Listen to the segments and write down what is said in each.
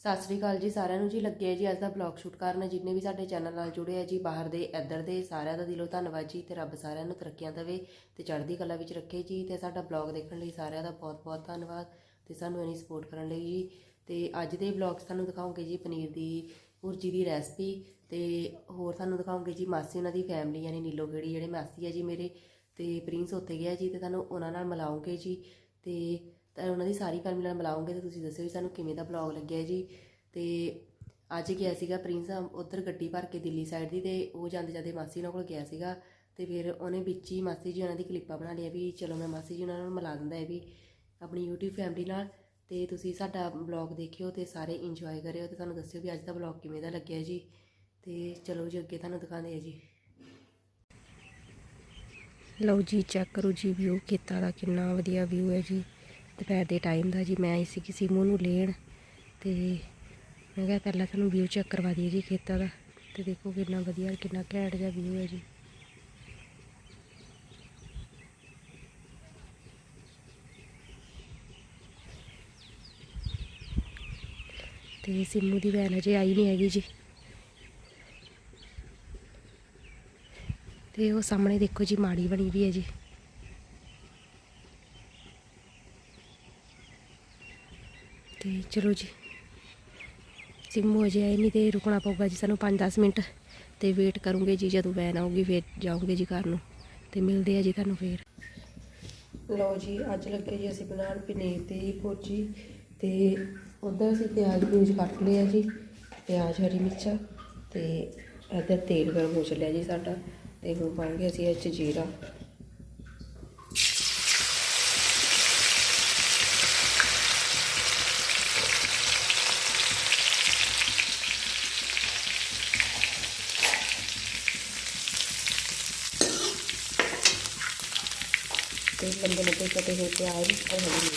ਸਤਿ ਸ੍ਰੀ ਅਕਾਲ ਜੀ ਸਾਰਿਆਂ ਨੂੰ ਜੀ, ਲੱਗੇ ਜੀ ਅੱਜ ਦਾ ਬਲੌਗ ਸ਼ੂਟ ਕਰਨ। ਜਿੰਨੇ ਵੀ ਸਾਡੇ ਚੈਨਲ ਨਾਲ ਜੁੜੇ ਆ ਜੀ, ਬਾਹਰ ਦੇ, ਇੱਧਰ ਦੇ, ਸਾਰਿਆਂ ਦਾ ਦਿਲੋਂ ਧੰਨਵਾਦ ਜੀ ਤੇ ਰੱਬ ਸਾਰਿਆਂ ਨੂੰ ਤਰੱਕੀਆਂ ਦੇਵੇ ਤੇ ਚੜ੍ਹਦੀ ਕਲਾ ਵਿੱਚ ਰੱਖੇ ਜੀ ਤੇ ਸਾਡਾ ਬਲੌਗ ਦੇਖਣ ਲਈ ਸਾਰਿਆਂ ਦਾ ਬਹੁਤ-ਬਹੁਤ ਧੰਨਵਾਦ ਤੇ ਸਾਨੂੰ ਇਨੀ ਸਪੋਰਟ ਕਰਨ ਲਈ ਜੀ। ਤੇ ਅੱਜ ਦੇ ਬਲੌਗ 'ਚ ਤੁਹਾਨੂੰ ਦਿਖਾਉਂਗੇ ਜੀ ਪਨੀਰ ਦੀ ਭੁਰਜੀ ਦੀ ਰੈਸਪੀ ਤੇ ਹੋਰ ਤੁਹਾਨੂੰ ਦਿਖਾਉਂਗੇ ਜੀ ਮਾਸੀ ਉਹਨਾਂ ਦੀ ਫੈਮਿਲੀ ਯਾਨੀ ਨੀਲੋ ਗੇੜੀ ਜਿਹੜੇ ਮਾਸੀ ਹੈ ਜੀ ਮੇਰੇ ਤੇ ਪ੍ਰਿੰਸ ਉੱਥੇ ਗਿਆ ਜੀ ਤੇ ਤੁਹਾਨੂੰ ਉਹਨਾਂ ਨਾਲ ਮਿਲਾਉਂਗੇ ਜੀ ਤੇ ਤਾਂ ਉਹਨਾਂ ਦੀ ਸਾਰੀ ਫੈਮਿਲੀ ਨਾਲ ਮਿਲਾਉਂਗੇ ਤੇ ਤੁਸੀਂ ਦੱਸਿਓ ਵੀ ਸਾਨੂੰ ਕਿਵੇਂ ਦਾ ਬਲੌਗ ਲੱਗਿਆ ਜੀ। ਤੇ ਅੱਜ ਗਿਆ ਸੀਗਾ ਪ੍ਰਿੰਸ, ਉਧਰ ਗੱਡੀ ਭਰ ਕੇ ਦਿੱਲੀ ਸਾਈਡ ਦੀ ਤੇ ਉਹ ਜਾਂਦੇ ਜਾਂਦੇ ਮਾਸੀ ਉਹਨਾਂ ਕੋਲ ਗਿਆ ਸੀਗਾ। ਤੇ ਫਿਰ ਉਹਨੇ ਵਿੱਚ ਹੀ ਮਾਸੀ ਜੀ ਉਹਨਾਂ ਦੀ ਕਲਿੱਪਾਂ ਬਣਾ ਲਿਆ ਵੀ ਚਲੋ ਮੈਂ ਮਾਸੀ ਜੀ ਉਹਨਾਂ ਨੂੰ ਮਿਲਾ ਦਿੰਦਾ ਹੈ ਵੀ ਆਪਣੀ YouTube ਫੈਮਿਲੀ ਨਾਲ। ਤੇ ਤੁਸੀਂ ਸਾਡਾ ਬਲੌਗ ਦੇਖਿਓ ਤੇ ਸਾਰੇ ਇੰਜੋਏ ਕਰਿਓ ਤੇ ਤੁਹਾਨੂੰ ਦੱਸਿਓ ਵੀ ਅੱਜ ਦਾ ਬਲੌਗ ਕਿਵੇਂ ਦਾ ਲੱਗਿਆ ਜੀ। ਤੇ ਚਲੋ ਜੀ ਅੱਗੇ ਤੁਹਾਨੂੰ ਦਿਖਾਉਂਦੇ ਆ ਜੀ। ਲਓ ਜੀ ਚੈੱਕ ਕਰੋ ਜੀ ਵਿਊ ਖੇਤਾਂ ਦਾ ਕਿੰਨਾ ਵਧੀਆ ਵਿਊ ਹੈ ਜੀ। ਦੁਪਹਿਰ ਦੇ ਟਾਈਮ ਦਾ ਜੀ, ਮੈਂ ਆਈ ਸੀ ਕਿਸੇ ਮੂੰਹ ਨੂੰ ਲੈਣ ਤੇ ਮੈਂ ਕਿਹਾ ਪਹਿਲਾਂ ਤੁਹਾਨੂੰ ਵਿਊ ਚੈੱਕ ਕਰਵਾ ਦਈਏ ਜੀ ਖੇਤਾਂ ਦਾ ਤੇ ਦੇਖੋ ਕਿੰਨਾ ਵਧੀਆ, ਕਿੰਨਾ ਘੈਂਟ ਜਿਹਾ ਵਿਊ ਹੈ ਜੀ। ਤੇ ਸਿੰਮੂ ਦੀ ਭੈਣ ਅਜੇ ਆਈ ਨਹੀਂ ਹੈਗੀ ਜੀ। ਤੇ ਉਹ ਸਾਹਮਣੇ ਦੇਖੋ ਜੀ, ਮਾੜੀ ਬਣੀ ਵੀ ਹੈ ਜੀ। ਤੇ ਚਲੋ ਜੀ। ਸਿੰਮੂ ਅਜੇ ਆਏ ਨਹੀਂ ਤੇ ਰੁਕਣਾ ਪਊਗਾ ਜੀ ਸਾਨੂੰ 5-10 ਮਿੰਟ। ਤੇ ਵੇਟ ਕਰੂੰਗੇ ਜੀ, ਜਦੋਂ ਵੈਨ ਆਊਗੀ ਫਿਰ ਜਾਊਂਗੇ ਜੀ ਘਰ ਨੂੰ। ਤੇ ਮਿਲਦੇ ਆ ਜੀ ਤੁਹਾਨੂੰ ਫੇਰ। ਲਓ ਜੀ, ਅੱਜ ਲੱਗੇ ਜੀ ਅਸੀਂ ਬਣਾਉਣ ਪਨੀਰ ਦੀ ਭੁਰਜੀ। ਤੇ ਉਧਰ ਅਸੀਂ ਪਿਆਜ਼ ਪੂਜ ਕੱਟ ਲਿਆ ਜੀ, ਪਿਆਜ਼, ਹਰੀ ਮਿਰਚਾਂ ਤੇ ਇੱਧਰ ਤੇਲ ਗਰਮ ਹੋ ਚੱਲਿਆ ਜੀ ਸਾਡਾ। ਤੇ ਹੁਣ ਪਾਉਂਗੇ ਅਸੀਂ ਇਹ 'ਚ ਜੀਰਾ। ਤੇ ਲੰਬੇ ਲੰਬੇ ਕਟੇ ਹੋਏ ਪਿਆਜ਼ ਔਰ ਹਰੀ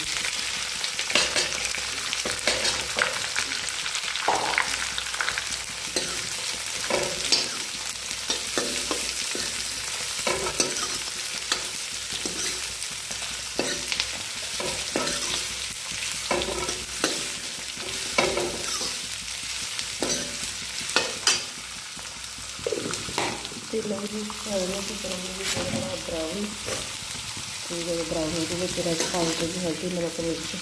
ਤੇ ਲਓ ਜੀ ਹੋਰ ਅਸੀਂ ਕਰਾਂਗੇ ਤੇ ਜਦੋਂ ਬਰਾਊਨ ਹੋ ਜਾਵੇ ਫਿਰ ਅਸੀਂ ਪਾਉਂਗੇ ਜੀ ਹਲਦੀ ਨਮਕ ਮਿਰਚ।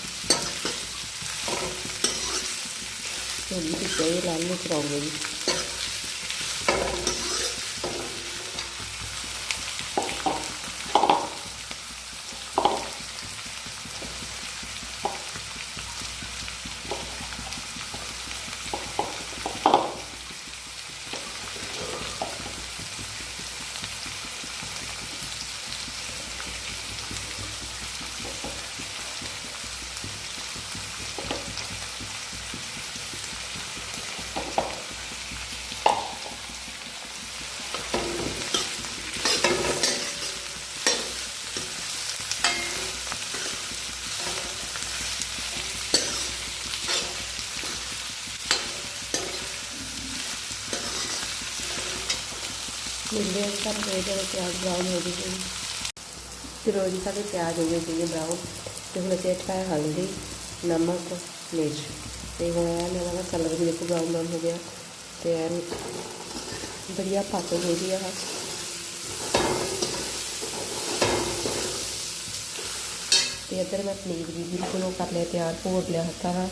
ਥੋੜੀ ਜਿਹੀ ਲਾਲ ਮਿਰਚ ਪਾਉਂਗੇ ਜੀ। ਮਿਲਦੇ ਹਾਂ ਸਾਨੂੰ ਫਿਰ ਜਦੋਂ ਪਿਆਜ਼ ਬਰਾਊਨ ਹੋ ਜਾਵੇ ਫਿਰ ਉਹ ਜੀ ਸਾਡੇ ਪਿਆਜ਼ ਹੋ ਗਏ ਸੀਗੇ ਬਰਾਊਨ ਤੇ ਹੁਣ ਅਸੀਂ ਇਹ 'ਚ ਪਾਇਆ ਹਲਦੀ, ਨਮਕ, ਮਿਰਚ, ਤੇ ਹੁਣ ਇਹ ਮੇਰਾ ਨਾ ਕਲਰ ਵੀ ਦੇਖੋ ਬਰਾਊਨ ਬਰਾਊਨ ਹੋ ਗਿਆ, ਤੇ ਐਨ ਵਧੀਆ ਪੱਕ ਗਈ ਜੀ ਆਹ ਤੇ ਇੱਧਰ ਮੈਂ ਪਨੀਰ ਵੀ ਬਿਲਕੁਲ ਉਹ ਕਰ ਲਿਆ ਤਿਆਰ ਭੋਰ ਲਿਆ ਹੱਥਾਂ ਨਾਲ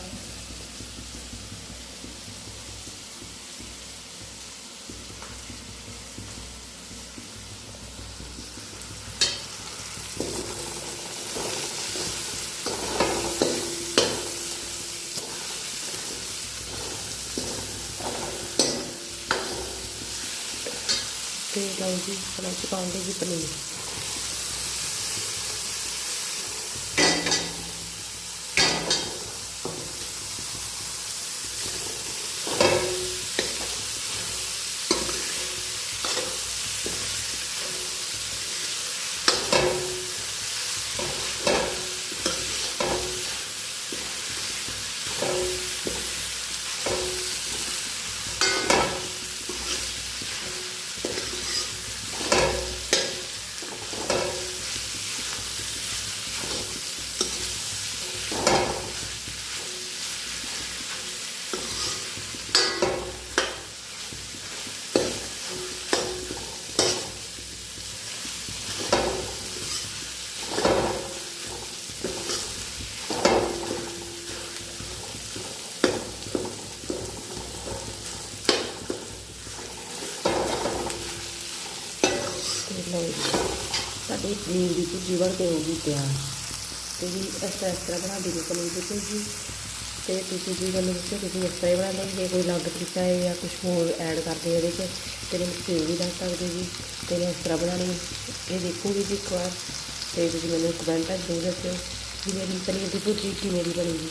ਤੇ ਲਓ ਜੀ ਪਾਉਂਗੇ ਜੀ ਪਨੀਰ। ਪਨੀਰ ਦੀ ਭੁਰਜੀ ਬਣ ਕੇ ਹੋ ਗਈ ਤਿਆਰ ਤੇ ਜੀ ਇਸ ਤਰ੍ਹਾਂ ਇਸ ਤਰ੍ਹਾਂ ਬਣਾ ਦੀ ਪਨੀਰ ਦੀ ਭੁਰਜੀ ਤੇ ਤੁਸੀਂ ਜੀ ਮੈਨੂੰ ਦੱਸੋ, ਤੁਸੀਂ ਇਸ ਤਰ੍ਹਾਂ ਹੀ ਬਣਾਉਂਦੇ ਹੋ ਜੇ ਕੋਈ ਅਲੱਗ ਤਰੀਕਾ ਹੈ ਜਾਂ ਕੁਝ ਹੋਰ ਐਡ ਕਰਦੇ ਇਹਦੇ 'ਚ, ਤੇ ਮੈਨੂੰ ਤੁਸੀਂ ਵੀ ਦੱਸ ਸਕਦੇ ਜੀ। ਤੇ ਮੈਂ ਇਸ ਤਰ੍ਹਾਂ ਬਣਾਉਣੀ ਇਹ ਦੇਖੂਗੀ ਜੀ ਇੱਕ ਵਾਰ। ਤੇ ਤੁਸੀਂ ਮੈਨੂੰ ਕਮੈਂਟਾਂ 'ਚ ਜ਼ਰੂਰ ਦੱਸਿਓ ਕਿ ਮੇਰੀ ਪਨੀਰ ਦੀ ਭੁਰਜੀ ਕਿਵੇਂ ਦੀ ਬਣੇਗੀ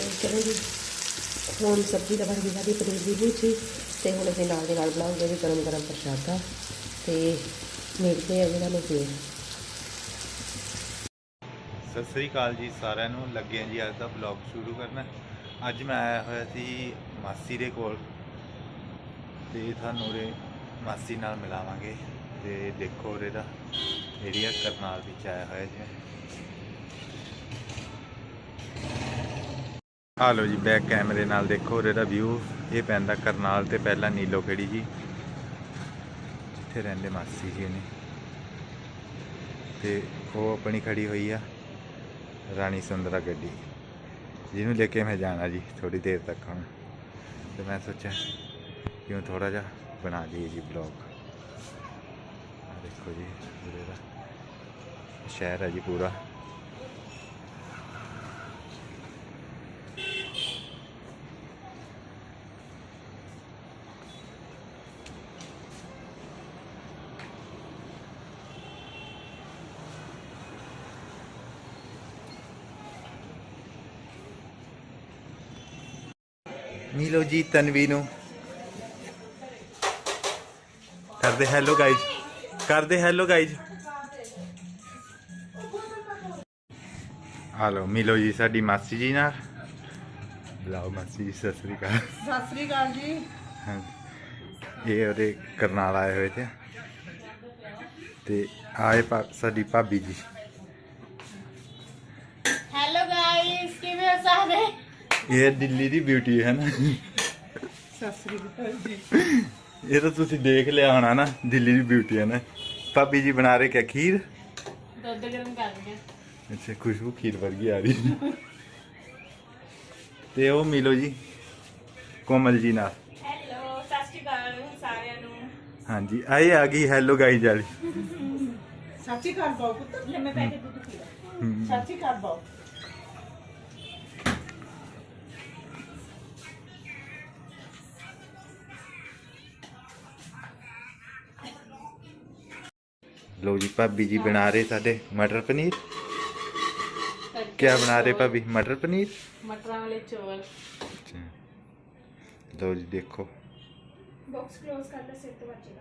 ਜੀ ਤੇ ਹੁਣ ਸਬਜ਼ੀ ਦਾ ਬਣ ਗਈ ਸਾਡੀ ਪਨੀਰ ਦੀ ਭੁਰਜੀ ਤੇ ਹੁਣ ਅਸੀਂ ਨਾਲ ਦੇ ਨਾਲ ਬਣਾਉਂਗੇ ਜੀ ਗਰਮ ਗਰਮ ਪ੍ਰਸ਼ਾਦਾ ਤੇ ਮਿਲਦੇ ਆ ਜੀ ਤੁਹਾਨੂੰ ਫੇਰ। ਸਤਿ ਸ੍ਰੀ ਅਕਾਲ ਜੀ ਸਾਰਿਆਂ ਨੂੰ। ਲੱਗੇ ਜੀ ਅੱਜ ਦਾ ਵਲੌਗ ਸ਼ੁਰੂ ਕਰਨਾ। ਅੱਜ ਮੈਂ ਆਇਆ ਹੋਇਆ ਸੀ ਮਾਸੀ ਦੇ ਕੋਲ ਤੇ ਤੁਹਾਨੂੰ ਉਹਦੇ ਮਾਸੀ ਨਾਲ ਮਿਲਾਵਾਂਗੇ। ਤੇ ਦੇਖੋ ਉਹਦੇ ਦਾ ਏਰੀਆ ਕਰਨਾਲ ਵਿੱਚ ਆਇਆ ਹੋਇਆ ਜੀ ਆ ਲਓ ਜੀ ਬੈਕ ਕੈਮਰੇ ਨਾਲ ਦੇਖੋ ਉਹਦੇ ਵਿਊ ਇਹ ਪੈਂਦਾ ਕਰਨਾਲ ਤੇ ਪਹਿਲਾਂ ਨੀਲੋ ਖੇੜੀ ਜੀ ਜਿੱਥੇ ਰਹਿੰਦੇ ਮਾਸੀ ਜੀ ਨੇ ਤੇ ਉਹ ਆਪਣੀ ਖੜੀ ਹੋਈ ਆ, ਰਾਣੀ ਸੁੰਦਰਾ ਗੱਡੀ। ਜਿਹਨੂੰ ਲੈ ਕੇ ਮੈਂ ਜਾਣਾ ਜੀ ਥੋੜੀ ਦੇਰ ਤੱਕ ਹੁਣ। ਤੇ ਮੈਂ ਸੋਚਿਆ, ਕਿਉਂ ਥੋੜਾ ਜਿਹਾ ਬਣਾ ਲਈਏ ਜੀ ਬਲੌਗ ਦੇਖੋ ਜੀ, ਉਰੇ ਦਾ ਸ਼ਹਿਰ ਹੈ ਜੀ ਪੂਰਾ। ਮਿਲੋ ਜੀ ਤਨਵੀ ਨੂੰ ਕਰਦੇ ਹੈਲੋ ਗਾਇਜ਼ ਕਰਦੇ ਹੈਲੋ ਗਾਇਜ਼ ਹਾਲੋ ਮਿਲੋ ਜੀ ਸਾਡੀ ਮਾਸੀ ਜੀ ਨਾਲ। ਬੁਲਾਓ ਮਾਸੀ ਜੀ ਸਤਿ ਸ੍ਰੀ ਅਕਾਲ। ਸਤਿ ਸ੍ਰੀ ਅਕਾਲ ਜੀ। ਇਹ ਉਹਦੇ ਕਰਨਾਲ ਆਏ ਹੋਏ ਤੇ। ਤੇ ਆਏ ਸਾਡੀ ਭਾਬੀ ਜੀ। ਇਹ ਦਿੱਲੀ ਦੀ ਬਿਊਟੀ ਹੈ ਨਾ। ਸਤਿ ਸ੍ਰੀ ਅਕਾਲ ਜੀ। ਇਹ ਤਾਂ ਤੁਸੀਂ ਦੇਖ ਲਿਆ ਹੋਣਾ ਨਾ ਦਿੱਲੀ ਦੀ ਬਿਊਟੀ ਹੈ ਨਾ। ਭਾਬੀ ਜੀ ਬਣਾ ਰਹੇ ਕਿਆ ਖੀਰ? ਦੁੱਧ ਗਰਮ ਕਰ ਰਹੇ ਅੱਛਾ ਖੁਸ਼ਬੂ ਖੀਰ ਵਰਗੀ ਆ ਰਹੀ। ਤੇ ਉਹ ਮਿਲੋ ਜੀ ਕੋਮਲ ਜੀ ਨਾਲ। ਹੈਲੋ ਸਤਿ ਸ੍ਰੀ ਅਕਾਲ ਸਾਰਿਆਂ ਨੂੰ। ਹਾਂਜੀ ਆਏ ਆ ਗਈ ਹੈਲੋ ਗਾਈਜ਼ ਵਾਲੀ। ਸੱਚੀ ਕਰ ਬਾਉ ਪੁੱਤ। ਲੈ ਮੈਂ ਪਹਿਲੇ ਦੁੱਧ ਪੀਣਾ ਸੱਚੀ ਕਰ ਬਾਉ ਲੋ ਜੀ ਭਾਬੀ ਜੀ ਬਣਾ ਰਹੇ ਸਾਡੇ ਮਟਰ ਪਨੀਰ ਕਿਆ ਬਣਾ ਰਹੇ ਭਾਬੀ ਮਟਰ ਪਨੀਰ ਮਟਰਾਂ ਵਾਲੇ ਚੌਲ ਅੱਛਾ ਲੋ ਜੀ ਦੇਖੋ ਬਾਕਸ ਕਲੋਜ਼ ਕਰ ਲੈ ਸਿਰ ਤੋਂ ਬਚੇਗਾ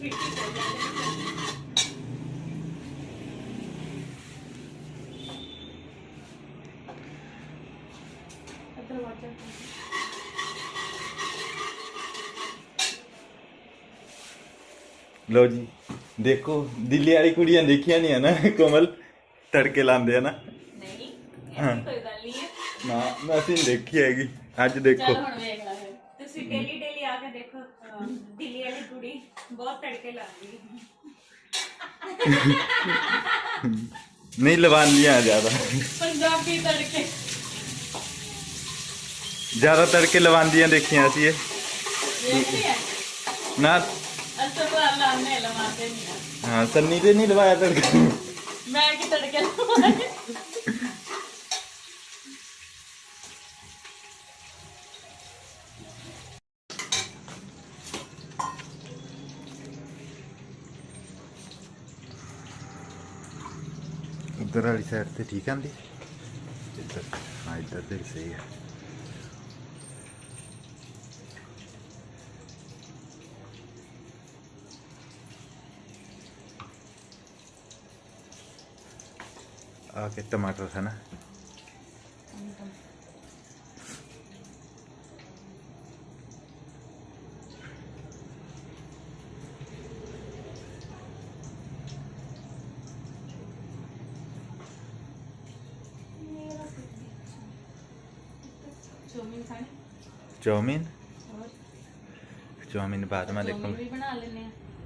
ਦਰਵਾਜ਼ਾ ਲੋ ਜੀ ਦੇਖੋ ਦਿੱਲੀ ਵਾਲੀ ਕੁੜੀਆਂ ਦੇਖੀਆਂ ਨਹੀਂ ਆ ਨਾ ਕੋਮਲ? ਤੜਕੇ ਲਾਉਂਦੇ ਆ ਨਾ। ਨਹੀਂ ਹਾਂ। ਐਸੀ ਕੋਈ ਗੱਲ ਨਹੀਂ ਹੈ। ਨਾ ਮੈਂ ਅਸੀਂ ਦੇਖੀ ਹੈਗੀ ਅੱਜ ਦੇਖੋ। ਚਲ ਹੁਣ ਵੇਖ ਲੈ ਫਿਰ। ਤੁਸੀਂ ਡੇਲੀ ਡੇਲੀ ਆ ਕੇ ਦੇਖੋ ਅਹ, ਦਿੱਲੀ ਵਾਲੀ ਕੁੜੀ ਬਹੁਤ ਤੜਕੇ ਲਾਉਂਦੀ ਨਹੀਂ ਲਵਾਨੀਆਂ ਜ਼ਿਆਦਾ। ਪੰਜਾਬੀ ਤੜਕੇ। ਜ਼ਿਆਦਾ ਤੜਕੇ ਲਵਾਂਦੀਆਂ ਦੇਖੀਆਂ ਸੀ ਇਹ। ਵੇਖਦੀ ਹੈ? ਨਾ ਅਸਲ ਵਾਲਾ ਲਾਣੇ ਲਵਾਤੇ ਨਹੀਂ ਆ। ਹਾਂ ਸੰਨੀ ਤੇ ਨਹੀਂ ਲਵਾਇਆ ਤੜਕਾ ਮੈਂ ਕੀ ਤੜਕੇ ਲਵਾਏ ਉਧਰ ਵਾਲੀ ਸਾਈਡ ਤੇ ਠੀਕ ਆਂਦੀ ਇੱਧਰ। ਹਾਂ ਇੱਧਰ ਤੇ ਸਹੀ ਹੈ आके टमाटर है ना चाउमीन चाउमीन बाद में देखूंगा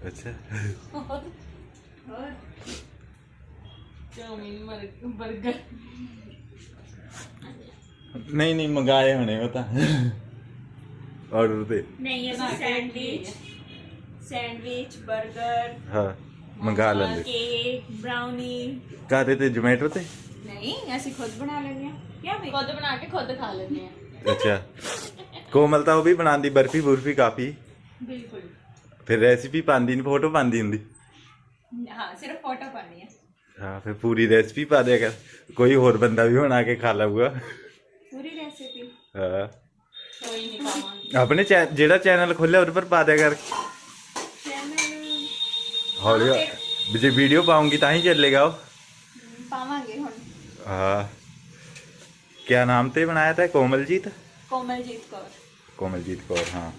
अच्छा ਚੌਮਿਨ 버ਗਰ ਨਹੀਂ ਨਹੀਂ ਮੰਗਾਏ ਹੋਣੇ ਉਹ ਤਾਂ। ਆਰਡਰ ਤੇ। ਨਹੀਂ ਅਸੀਂ ਸੈਂਡਵਿਚ ਸੈਂਡਵਿਚ 버ਗਰ ਹਾਂ ਮੰਗਾ ਲੈਂਦੇ। ਕੇਕ ਬ੍ਰਾਊਨੀ ਕਾਦੇ ਤੇ ਜੋਮੈਟੋ ਤੇ? ਨਹੀਂ ਅਸੀਂ ਖੁਦ ਬਣਾ ਲੈਂਦੇ ਆ ਕਿਆ ਖੁਦ ਬਣਾ ਕੇ ਖੁਦ ਖਾ ਲੈਂਦੇ ਆ ਅੱਛਾ। ਕੋਮਲ ਤਾਂ ਉਹ ਵੀ ਬਣਾਉਂਦੀ ਬਰਫੀ ਬੁਰਫੀ ਕਾਫੀ। ਬਿਲਕੁਲ। ਫਿਰ ਰੈਸਿਪੀ ਪਾਉਂਦੀ ਨਹੀਂ ਫੋਟੋ ਪਾਉਂਦੀ ਹੁੰਦੀ। ਹਾਂ ਸਿਰਫ ਫੋਟੋ ਪਾਣੀ ਹੈ। ਹਾਂ ਫਿਰ ਪੂਰੀ ਰੈਸਿਪੀ ਪਾ ਦਿਆ ਕਰ। ਕੋਈ ਹੋਰ ਬੰਦਾ ਵੀ ਬਣਾ ਕੇ ਖਾ ਲਊਗਾ। ਪੂਰੀ ਰੈਸਿਪੀ ਹਾਂ। ਕੋਈ ਨਹੀਂ ਪਾਵਾਂਗੇ। ਆਪਣੇ ਚੈ- ਜਿਹੜਾ ਚੈਨਲ ਖੋਲਿਆ ਉਹਦੇ ਪਰ ਪਾ ਦਿਆ ਕਰ। ਚੈਨਲ ਹੌਲੀ ਵੀ ਜੇ ਵੀਡੀਓ ਪਾਉਂਗੀ ਤਾਂ ਹੀ ਚੱਲੇਗਾ ਉਹ। ਪਾਵਾਂਗੇ ਹੁਣ। ਹਾਂ। ਕਿਆ ਨਾਮ ਤੇ ਬਣਾਇਆ ਤਾ ਕੋਮਲਜੀਤ? ਕੋਮਲਜੀਤ ਕੌਰ। ਕੋਮਲਜੀਤ ਕੌਰ ਹਾਂ।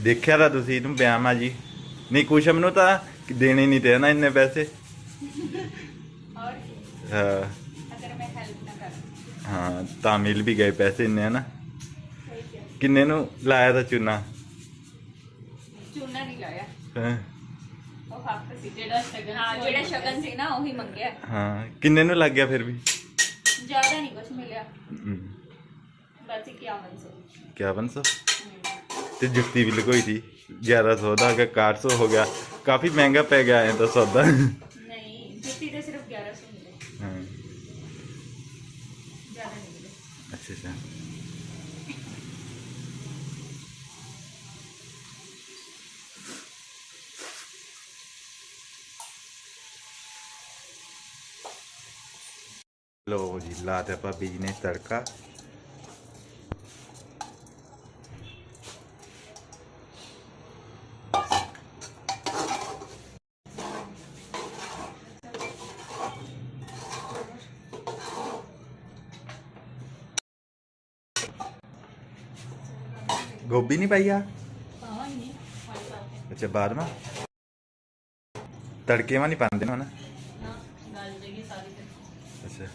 ਦੇਖਿਆ ਤਾਂ ਤੁਸੀਂ ਇਹਨੂੰ ਬਿਆਮਾ ਜੀ। ਨਹੀਂ ਕੁਸ਼ਮ ਨੂੰ ਤਾਂ ਦੇਣੇ ਨਹੀਂ ਤੇ ਨਾ ਇੰਨੇ ਪੈਸੇ? ਔਰ ਹਾਂ। ਅਗਰ ਮੈਂ ਹੈਲਪ ਨਾ ਕਰਾਂ ਹਾਂ ਤਾਂ ਮਿਲ ਵੀ ਗਏ ਪੈਸੇ ਇੰਨੇ ਨਾ? ਕਿੰਨੇ ਨੂੰ ਲਾਇਆ ਤਾਂ ਚੂਨਾ? ਚੂਨਾ ਨਹੀਂ ਲਾਇਆ। ਹੈਂ? ਉਹ ਹੱਕ ਸੀ ਜਿਹੜਾ ਸ਼ਗਨ ਹਾਂ ਜਿਹੜਾ ਸ਼ਗਨ ਸੀ ਨਾ ਉਹੀ ਮੰਗਿਆ। ਹਾਂ ਕਿੰਨੇ ਨੂੰ ਲੱਗ ਗਿਆ ਫਿਰ ਵੀ? ਜ਼ਿਆਦਾ ਨਹੀਂ ਕੁਝ ਮਿਲਿਆ। ਬਸ 51 ਸੌ। ਕਿਆ ਬਨ ਸੌ? ਤੇ ਜੁੱਤੀ ਵੀ ਲਗੋਈ ਥੀ 1100 ਦਾ ਅਗਾ 400 ਹੋ ਗਿਆ। ਕਾਫੀ ਮਹਿੰਗਾ ਪੈ ਗਿਆ ਐ ਤਾਂ ਸੌਦਾ। ਨਹੀਂ ਜੁੱਤੀ ਤੇ ਸਿਰਫ 1100 ਮਿਲੇ ਹਾਂ। ਜ਼ਿਆਦਾ ਨਹੀਂ ਮਿਲੇ ਅੱਛਾ ਅੱਛਾ। ਲੋ ਜੀ ਲਾ ਤੇ ਭਾਬੀ ਜੀ ਨੇ ਤੜਕਾ। ਗੋਭੀ ਨਹੀਂ ਪਾਈ ਆ? ਪਾਵਾਂਗੇ। ਅੱਛਾ ਬਾਅਦ ਮਾ ਤੜਕੇ ਮਾ ਨਹੀਂ ਪਾਉਂਦੇ ਨਾ ਨਾ ਗੱਲ ਜਗੀ ਸਾਰੀ ਤੇ ਅੱਛਾ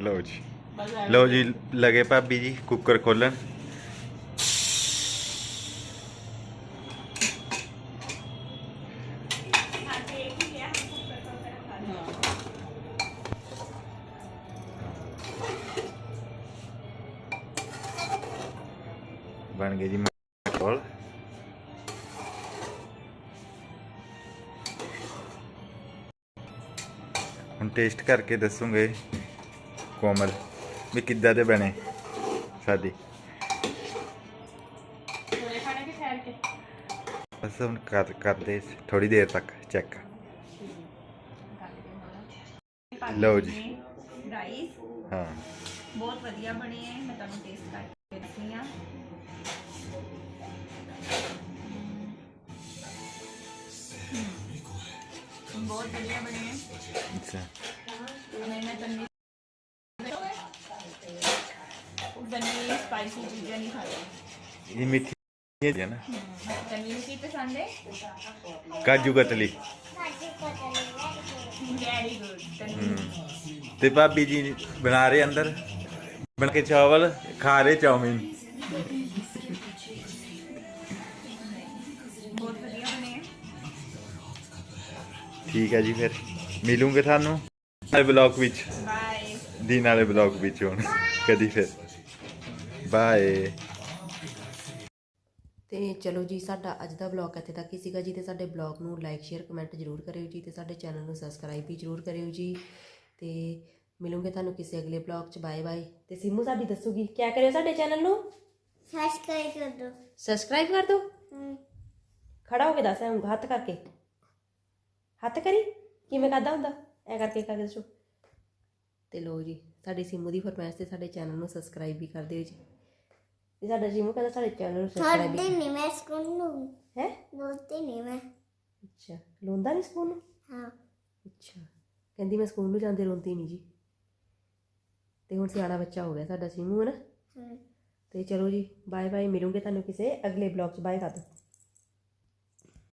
ਲਓ ਜੀ। ਲਓ ਜੀ, ਲਗੇ ਭਾਬੀ ਜੀ ਕੁੱਕਰ ਖੋਲਣ। ਬਣ ਗਏ ਜੀ ਕੋਲ ਹੁਣ ਟੇਸਟ ਕਰਕੇ ਦੱਸੂਗੇ। ਕੋਮਲ ਵੀ ਕਿੱਦਾਂ ਦੇ ਬਣੇ ਸਾਡੀ? ਬਸ ਹੁਣ ਕਰ ਕਰਦੇ ਥੋੜੀ ਦੇਰ ਤੱਕ ਚੈੱਕ ਲਓ ਜੀ। ਰਾਈਸ ਹਾਂ। ਬਹੁਤ ਵਧੀਆ ਬਣੇ ਹੈ ਮੈਂ ਤੁਹਾਨੂੰ ਟੇਸਟ ਕਰਕੇ ਦੱਸਦੀ ਬਹੁਤ ਵਧੀਆ ਬਣੇ ਹੈ। ਅੱਛਾ। ਮੈਂ ਮੈਂ ਤੰਨੀ ਤੰਨੀ ਸਪਾਈਸੀ ਚੀਜ਼ਾਂ ਨਹੀਂ ਖਾਂਦੀ। ਇਹ ਮਿੱਠੀ ਹੈ ਨਾ। ਤੰਨੀ ਕੀ ਪਸੰਦ ਹੈ? ਕਾਜੂ ਕਤਲੀ। ਵੈਰੀ ਗੁੱਡ ਤੰਨੀ ਤੇ ਭਾਬੀ ਜੀ ਬਣਾ ਰਹੇ ਅੰਦਰ? ਬਣ ਕੇ ਚਾਵਲ ਖਾ ਰਹੇ ਚਾਉਮੀਨ। ਬਹੁਤ ਵਧੀਆ ਬਣੇ ਹੈ ਠੀਕ ਹੈ ਜੀ ਫਿਰ। ਮਿਲੂਗੇ ਤੁਹਾਨੂੰ। ਨਾਲੇ ਬਲੌਗ ਵਿੱਚ। ਬਾਏ ਦਿਨ ਵਾਲੇ ਬਲੌਗ ਵਿੱਚ ਹੁਣ। ਕਦੀ ਫਿਰ। ਬਾਏ ਤੇ ਚਲੋ ਜੀ ਸਾਡਾ ਅੱਜ ਦਾ ਬਲੌਗ ਇੱਥੇ ਤੱਕ ਹੀ ਸੀਗਾ ਜੀ ਤੇ ਸਾਡੇ ਬਲੌਗ ਨੂੰ ਲਾਈਕ ਸ਼ੇਅਰ ਕਮੈਂਟ ਜ਼ਰੂਰ ਕਰਿਓ ਜੀ ਤੇ ਸਾਡੇ ਚੈਨਲ ਨੂੰ ਸਬਸਕ੍ਰਾਈਬ ਵੀ ਜ਼ਰੂਰ ਕਰਿਓ ਜੀ ਤੇ ਮਿਲੂਗੇ ਤੁਹਾਨੂੰ ਕਿਸੇ ਅਗਲੇ ਬਲੌਗ 'ਚ। ਬਾਏ ਬਾਏ ਤੇ ਸਿੰਮੂ ਸਾਡੀ ਦੱਸੂਗੀ ਕਿਆ ਕਰਿਓ ਸਾਡੇ ਚੈਨਲ ਨੂੰ? ਸਬਸਕ੍ਰਾਈਬ ਕਰ ਦੋ। ਸਬਸਕ੍ਰਾਈਬ ਕਰ ਦਿਓ ਖੜਾ ਹੋ ਕੇ ਦੱਸ ਐਂ ਹੱਥ ਕਰਕੇ। ਹੱਥ ਕਰੀ? ਕਿਵੇਂ ਕਰਦਾ ਹੁੰਦਾ? ਐ ਕਰਕੇ ਕਰਕੇ ਦੱਸੋ ਤੇ ਲੋ ਜੀ ਸਾਡੀ ਸਿੰਮੂ ਦੀ ਫਰਮਾਇਸ਼ ਤੇ ਸਾਡੇ ਚੈਨਲ ਨੂੰ ਸਬਸਕ੍ਰਾਈਬ ਵੀ ਕਰ ਦਿਓ ਜੀ। ਇਹ ਸਾਡਾ ਜਿਮੂ ਕਹਿੰਦਾ ਸਾਡੇ ਚੈਨਲ ਨੂੰ ਸਬਸਕ੍ਰਾਈਬ ਛੱਡਦੇ ਨਹੀਂ ਮੈਂ ਸਕੂਲ ਨੂੰ। ਹੈ? ਬੋਲਤੇ ਨਹੀਂ ਮੈਂ। ਅੱਛਾ ਲੋਂਦਾ ਨਹੀਂ ਸਕੂਲ ਨੂੰ? ਹਾਂ। ਅੱਛਾ ਕਹਿੰਦੀ ਮੈਂ ਸਕੂਲ ਨੂੰ ਜਾਂਦੇ ਰੋਂਦੀ ਨਹੀਂ ਜੀ। ਤੇ ਹੁਣ ਸਿਆਣਾ ਬੱਚਾ ਹੋ ਗਿਆ ਸਾਡਾ ਸਿਮੂ ਹੈ। ਨਾ। ਤੇ ਚਲੋ ਜੀ ਬਾਏ ਬਾਏ ਮਿਲੂਗੇ ਤੁਹਾਨੂੰ ਕਿਸੇ ਅਗਲੇ ਬਲੌਗ 'ਚ। ਬਾਏ ਕਰ